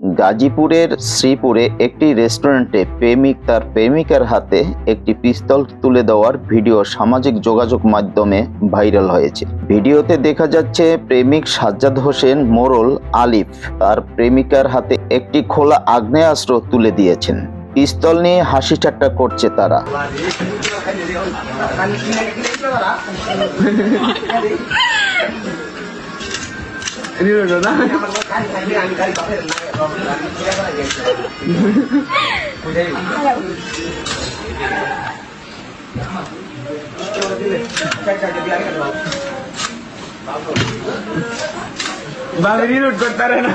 গাজীপুরের শ্রীপুরে একটি রেস্টুরেন্টে প্রেমিক তার প্রেমিকার হাতে একটি পিস্তল তুলে দেওয়ার ভিডিও সামাজিক যোগাযোগ মাধ্যমে ভাইরাল হয়েছে ভিডিওতে দেখা যাচ্ছে প্রেমিক সাজ্জাদ হোসেন মোরল আলিফ তার প্রেমিকার হাতে একটি খোলা আগ্নেয়াস্ত্র তুলে দিয়েছেন পিস্তল নিয়ে হাসি ঠাট্টা করছে তারা ভাবি রিলোড করতে পারে না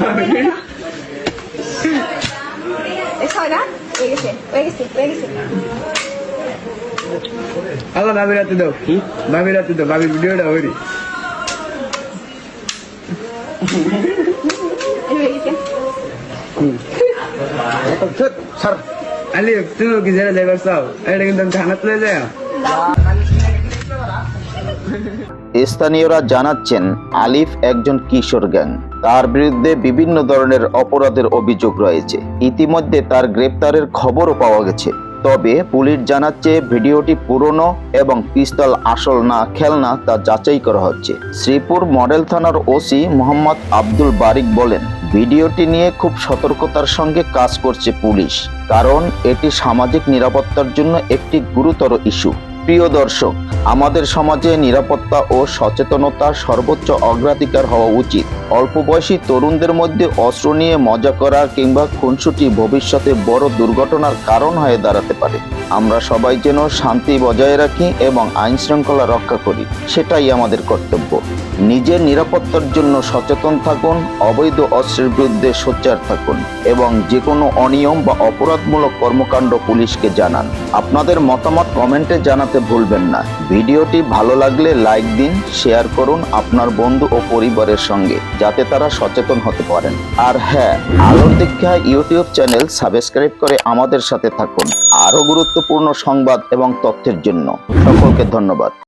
এসো হয় না হয়ে গেছে হয়ে গেছে স্থানীয়রা জানাচ্ছেন, আলিফ একজন কিশোর গ্যাং। তার বিরুদ্ধে বিভিন্ন ধরনের অপরাধের অভিযোগ রয়েছে। ইতিমধ্যে তার গ্রেপ্তারের খবরও পাওয়া গেছে। তবে পুলিশ জানাচ্ছে ভিডিওটি পুরনো এবং পিস্তল আসল না খেলনা তা যাচাই করা হচ্ছে। শ্রীপুর মডেল থানার ওসি মোহাম্মদ আব্দুল বারিক বলেন, ভিডিওটি নিয়ে খুব সতর্কতার সঙ্গে কাজ করছে পুলিশ, কারণ এটি সামাজিক নিরাপত্তার জন্য একটি গুরুতর ইস্যু। প্রিয় দর্শক, আমাদের সমাজে নিরাপত্তা ও সচেতনতা সর্বোচ্চ অগ্রাধিকার হওয়া উচিত। অল্প বয়সী তরুণদের মধ্যে অস্ত্র নিয়ে মজা করা কিংবা খুনসুটি ভবিষ্যতে বড় দুর্ঘটনার কারণ হয়ে দাঁড়াতে পারে। আমরা সবাই যেন শান্তি বজায় রাখি এবং আইন শৃঙ্খলা রক্ষা করি, সেটাই আমাদের কর্তব্য। নিজের নিরাপত্তার জন্য সচেতন থাকুন, অবৈধ অস্ত্রের বিরুদ্ধে সোচ্চার থাকুন এবং যে কোনো অনিয়ম বা অপরাধমূলক কর্মকাণ্ড পুলিশকে জানান। আপনাদের মতামত কমেন্টে জানাতে ভুলবেন না। ভিডিওটি ভালো লাগলে লাইক দিন, শেয়ার করুন আপনার বন্ধু ও পরিবারের সঙ্গে। যাতে তারা সচেতন হতে পারেন। আর হ্যাঁ আলোর দীক্ষা ইউটিউব চ্যানেল সাবস্ক্রাইব করে আমাদের সাথে থাকুন। আরও গুরুত্বপূর্ণ সংবাদ এবং তথ্যের জন্য। সকলকে ধন্যবাদ।